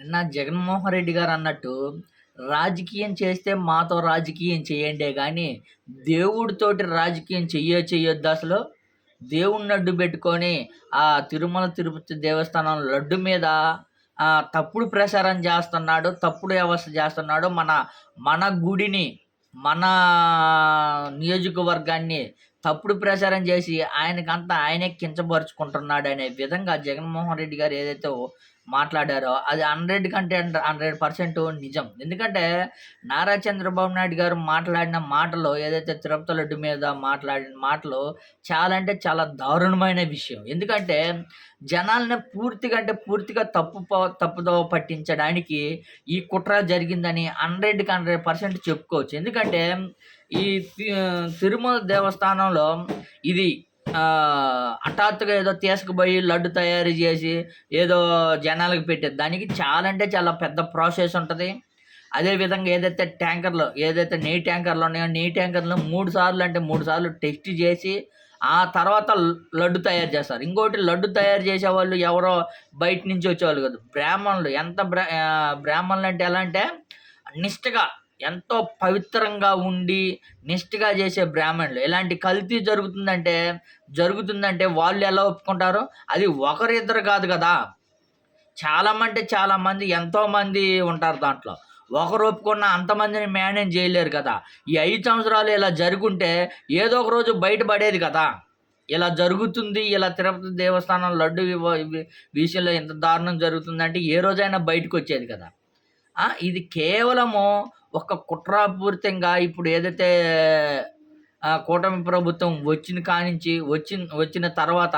నిన్న జగన్మోహన్ రెడ్డి గారు అన్నట్టు రాజకీయం చేస్తే మాతో రాజకీయం చేయండే కానీ దేవుడితోటి రాజకీయం చెయ్యో చెయ్యొద్దు అసలు. దేవుణ్ణి అడ్డు పెట్టుకొని ఆ తిరుమల తిరుపతి దేవస్థానం లడ్డు మీద తప్పుడు ప్రచారం చేస్తున్నాడు తప్పుడు వ్యవస్థ చేస్తున్నాడు మన మన గుడిని మన నియోజకవర్గాన్ని తప్పుడు ప్రచారం చేసి ఆయనకంతా ఆయనే కించపరుచుకుంటున్నాడు అనే విధంగా జగన్మోహన్ రెడ్డి గారు ఏదైతే మాట్లాడారో అది హండ్రెడ్ కంటే హండ్రెడ్ పర్సెంట్ నిజం. ఎందుకంటే నారా చంద్రబాబు నాయుడు గారు మాట్లాడిన మాటలు ఏదైతే తిరుపతి లడ్డు మీద మాట్లాడిన మాటలు చాలా అంటే చాలా దారుణమైన విషయం. ఎందుకంటే జనాలని పూర్తిగా అంటే పూర్తిగా తప్పు తప్పుదో పట్టించడానికి ఈ కుట్ర జరిగిందని హండ్రెడ్కి హండ్రెడ్ పర్సెంట్ చెప్పుకోవచ్చు. ఎందుకంటే ఈ తిరుమల దేవస్థానంలో ఇది హఠాత్తుగా ఏదో తీసుకుపోయి లడ్డు తయారు చేసి ఏదో జనాలకు పెట్టేది. దానికి చాలా అంటే చాలా పెద్ద ప్రాసెస్ ఉంటుంది. అదేవిధంగా ఏదైతే ట్యాంకర్లు ఏదైతే నెయ్యి ట్యాంకర్లు ఉన్నాయో నెయ్యి ట్యాంకర్లు మూడు సార్లు అంటే మూడు సార్లు టెస్ట్ చేసి ఆ తర్వాత లడ్డు తయారు చేస్తారు. ఇంకోటి లడ్డు తయారు చేసే వాళ్ళు ఎవరో బయట నుంచి వచ్చేవాళ్ళు కాదు. బ్రాహ్మణులు. ఎంత బ్రా బ్రాహ్మణులు అంటే ఎలా అంటే నిష్టగా ఎంతో పవిత్రంగా ఉండి నిష్ఠగా చేసే బ్రాహ్మణులు. ఇలాంటి కల్తీ జరుగుతుందంటే జరుగుతుందంటే వాళ్ళు ఎలా ఒప్పుకుంటారు? అది ఒకరిద్దరు కాదు కదా. చాలా అంటే చాలామంది ఎంతోమంది ఉంటారు దాంట్లో. ఒకరు ఒప్పుకున్న అంతమందిని మేనేజ్ చేయలేరు కదా. ఈ ఐదు సంవత్సరాలు ఇలా జరుగుంటే ఏదో ఒక రోజు బయటపడేది కదా. ఇలా జరుగుతుంది ఇలా తిరుపతి దేవస్థానం లడ్డు విషయంలో ఇంత దారుణం జరుగుతుందంటే ఏ రోజైనా బయటకు వచ్చేది కదా. ఇది కేవలము ఒక కుట్రాపూరితంగా ఇప్పుడు ఏదైతే కూటమి ప్రభుత్వం వచ్చిన కానించి వచ్చిన వచ్చిన తర్వాత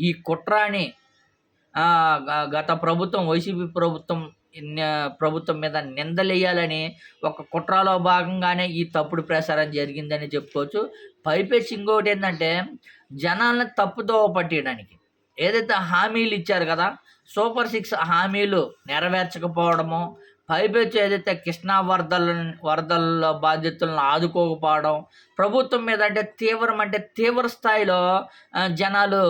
ఈ కుట్రాని గత ప్రభుత్వం వైసీపీ ప్రభుత్వం ప్రభుత్వం మీద నిందలేయాలని ఒక కుట్రలో భాగంగానే ఈ తప్పుడు ప్రసారం జరిగిందని చెప్పుకోవచ్చు. పైపెచ్చి ఇంకోటి ఏంటంటే జనాలను తప్పుదోవ పట్టేయడానికి ఏదైతే హామీలు ఇచ్చారు కదా సూపర్ సిక్స్ హామీలు నెరవేర్చకపోవడము పైపెచ్చు ఏదైతే కృష్ణా వరదల వరదల్లో బాధ్యతలను ఆదుకోకపోవడం ప్రభుత్వం మీద అంటే తీవ్రం అంటే తీవ్ర స్థాయిలో జనాలు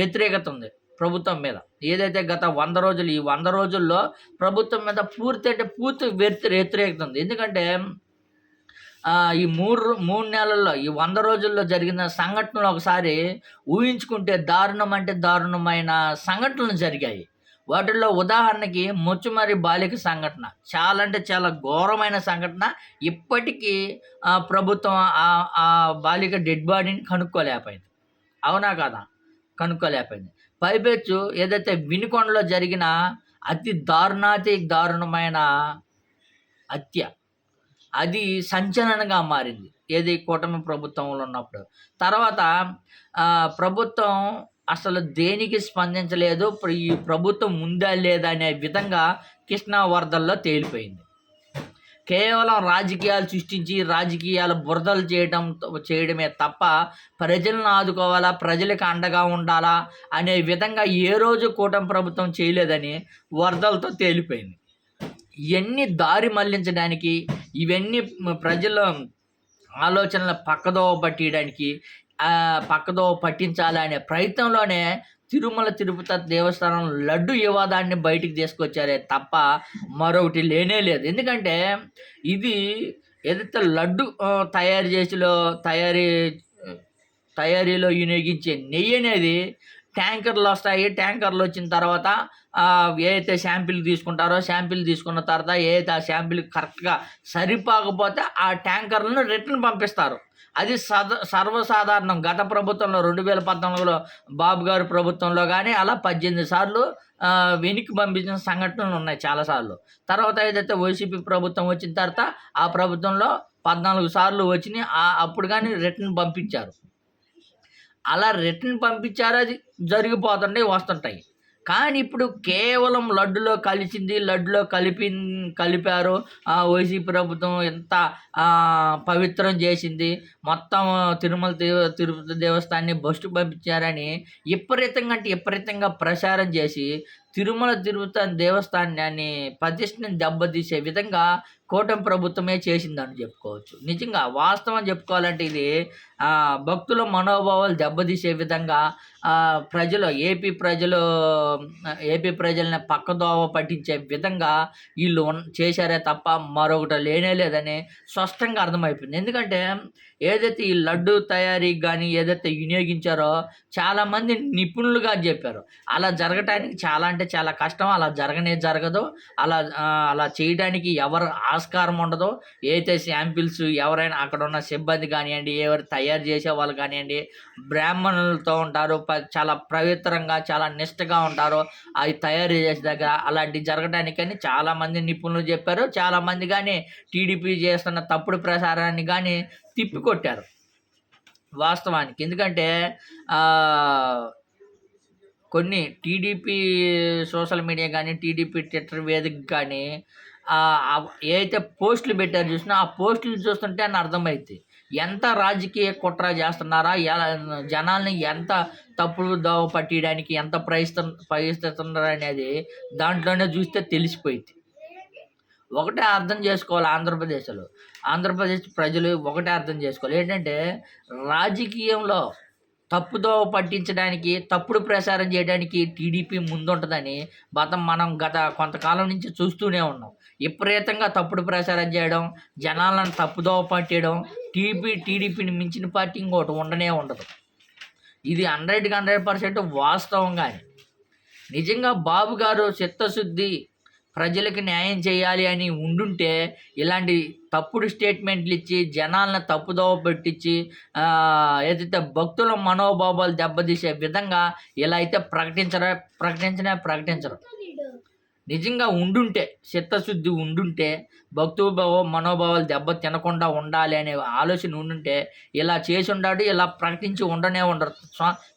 వ్యతిరేకత ఉంది ప్రభుత్వం మీద. ఏదైతే గత వంద రోజులు ఈ వంద రోజుల్లో ప్రభుత్వం మీద పూర్తి అంటే పూర్తి వ్యతిరేకత ఉంది. ఎందుకంటే ఈ మూడు మూడు నెలల్లో ఈ వంద రోజుల్లో జరిగిన సంఘటనలు ఒకసారి ఊహించుకుంటే దారుణం అంటే దారుణమైన సంఘటనలు జరిగాయి. వాటిల్లో ఉదాహరణకి ముచ్చుమరి బాలిక సంఘటన. చాలా అంటే చాలా ఘోరమైన సంఘటన. ఇప్పటికీ ప్రభుత్వం ఆ ఆ బాలిక డెడ్ బాడీని కనుక్కోలేకపోయింది. అవునా కదా? కనుక్కోలేకపోయింది. పైపెచ్చు ఏదైతే వినుకొండలో జరిగిన అతి దారుణాతి దారుణమైన హత్య అది సంచలనంగా మారింది. ఏది? కూటమి ప్రభుత్వంలో ఉన్నప్పుడు. తర్వాత ప్రభుత్వం అసలు దేనికి స్పందించలేదు ప్ర- ఈ ప్రభుత్వం ఉందా లేదా అనే విధంగా కృష్ణా వరదల్లో తేలిపోయింది. కేవలం రాజకీయాలు సృష్టించి రాజకీయాలు బురదలు చేయడం చేయడమే తప్ప ప్రజలను ఆదుకోవాలా ప్రజలకు అండగా ఉండాలా అనే విధంగా ఏ రోజు కూటమి ప్రభుత్వం చేయలేదని వరదలతో తేలిపోయింది. ఇవన్నీ దారి మళ్ళించడానికి ఇవన్నీ ప్రజల ఆలోచనలు పక్కదోవ పట్టియడానికి పక్కతో పట్టించాలనే పట్టించాలి అనే ప్రయత్నంలోనే తిరుమల తిరుపతి దేవస్థానం లడ్డు వివాదాన్ని బయటికి తీసుకొచ్చారే తప్ప మరొకటి లేనే లేదు. ఎందుకంటే ఇది ఏదైతే లడ్డు తయారు చేసిలో తయారీ తయారీలో వినియోగించే నెయ్యి అనేది ట్యాంకర్లు వస్తాయి. ట్యాంకర్లు వచ్చిన తర్వాత ఏదైతే శాంపిల్ తీసుకుంటారో శాంపిల్ తీసుకున్న తర్వాత ఏదైతే ఆ శాంపిల్ కరెక్ట్గా సరిపోకపోతే ఆ ట్యాంకర్లను రిటర్న్ పంపిస్తారు. అది సద సర్వసాధారణం. గత ప్రభుత్వంలో రెండు వేల పద్నాలుగులో బాబు గారి ప్రభుత్వంలో కానీ అలా పద్దెనిమిది సార్లు వెనక్కి పంపించిన సంఘటనలు ఉన్నాయి చాలాసార్లు తర్వాత ఏదైతే వైసీపీ ప్రభుత్వం వచ్చిన తర్వాత ఆ ప్రభుత్వంలో పద్నాలుగు సార్లు వచ్చినాయి. అప్పుడు కానీ రిటర్న్ పంపించారు. అలా రిటర్న్ పంపించారు అది జరిగిపోతుంటాయి వస్తుంటాయి. కానీ ఇప్పుడు కేవలం లడ్డులో కలిసింది లడ్డులో కలిపి కలిపారు. ఆ వైసీపీ ప్రభుత్వం ఎంత పవిత్రం చేసింది. మొత్తం తిరుమల తిరుపతి దేవస్థానాన్ని బస్టు పంపించారని విపరీతంగా అంటే విపరీతంగా ప్రచారం చేసి తిరుమల తిరుపతి దేవస్థానాన్ని ప్రతిష్టని దెబ్బతీసే విధంగా కూటమి ప్రభుత్వమే చేసిందని చెప్పుకోవచ్చు. నిజంగా వాస్తవం చెప్పుకోవాలంటే ఇది భక్తుల మనోభావాలు దెబ్బతీసే విధంగా ప్రజలు ఏపీ ప్రజలు ఏపీ ప్రజల్ని పక్కదోవ పట్టించే విధంగా వీళ్ళు చేశారే తప్ప మరొకటి లేనే లేదని స్పష్టంగా అర్థమైపోయింది. ఎందుకంటే ఏదైతే ఈ లడ్డు తయారీకి కానీ ఏదైతే వినియోగించారో చాలామంది నిపుణులుగా చెప్పారు. అలా జరగటానికి చాలా అంటే చాలా కష్టం అలా జరగనే జరగదు. అలా అలా చేయడానికి ఎవరు ఆస్కారం ఉండదు. ఏదైతే శాంపిల్స్ ఎవరైనా అక్కడ ఉన్న సిబ్బంది కానివ్వండి ఎవరు తయారు చేసే వాళ్ళు కానివ్వండి బ్రాహ్మణులతో ఉంటారు ప- చాలా పవిత్రంగా చాలా నిష్టగా ఉంటారు. అవి తయారు చేసే దగ్గర అలాంటి జరగడానికని చాలామంది నిపుణులు చెప్పారు. చాలామంది కానీ టీడీపీ చేస్తున్న తప్పుడు ప్రసారాన్ని కానీ తిప్పికొట్టారు. వాస్తవానికి. ఎందుకంటే కొన్ని టీడీపీ సోషల్ మీడియా కానీ టీడీపీ ట్విట్టర్ వేదిక కానీ ఏదైతే పోస్టులు పెట్టారు చూసినా ఆ పోస్టులు చూస్తుంటే అని అర్థమైంది ఎంత రాజకీయ కుట్ర చేస్తున్నారా? ఎలా జనాల్ని ఎంత తప్పుడు దోవ పట్టియడానికి ఎంత ప్రయత్న ప్రయత్నిస్తున్నారు అనేది దాంట్లోనే చూస్తే తెలిసిపోయింది ఒకటే అర్థం చేసుకోవాలి ఆంధ్రప్రదేశ్లో. ఆంధ్రప్రదేశ్ ప్రజలు ఒకటే అర్థం చేసుకోవాలి. ఏంటంటే రాజకీయంలో తప్పుదోవ పట్టించడానికి తప్పుడు ప్రచారం చేయడానికి టీడీపీ ముందుంటుందని గతం మనం గత కొంతకాలం నుంచి చూస్తూనే ఉన్నాం. విపరీతంగా తప్పుడు ప్రచారం చేయడం జనాలను తప్పుదోవ పట్టేయడం టీడీపీ టీడీపీని మించిన పార్టీ ఇంకోటి ఉండనే ఉండదు. ఇది హండ్రెడ్కి హండ్రెడ్ పర్సెంట్ వాస్తవం కానీ నిజంగా బాబు గారు చిత్తశుద్ధి ప్రజలకు న్యాయం చేయాలి అని ఉండుంటే ఇలాంటి తప్పుడు స్టేట్మెంట్లు ఇచ్చి జనాలను తప్పుదోవ పెట్టించి ఏదైతే భక్తుల మనోభావాలు దెబ్బతీసే విధంగా ఇలా అయితే ప్రకటించరా ప్రకటించనే ప్రకటించరు. నిజంగా ఉండుంటే చిత్తశుద్ధి ఉండుంటే భక్తుభావ మనోభావాలు దెబ్బ తినకుండా ఉండాలి అనే ఆలోచన ఉండుంటే ఇలా చేసి ఉండాడు ఇలా ప్రకటించి ఉండనే ఉండరు.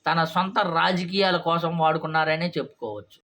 తన సొంత రాజకీయాల కోసం వాడుకున్నారనే చెప్పుకోవచ్చు.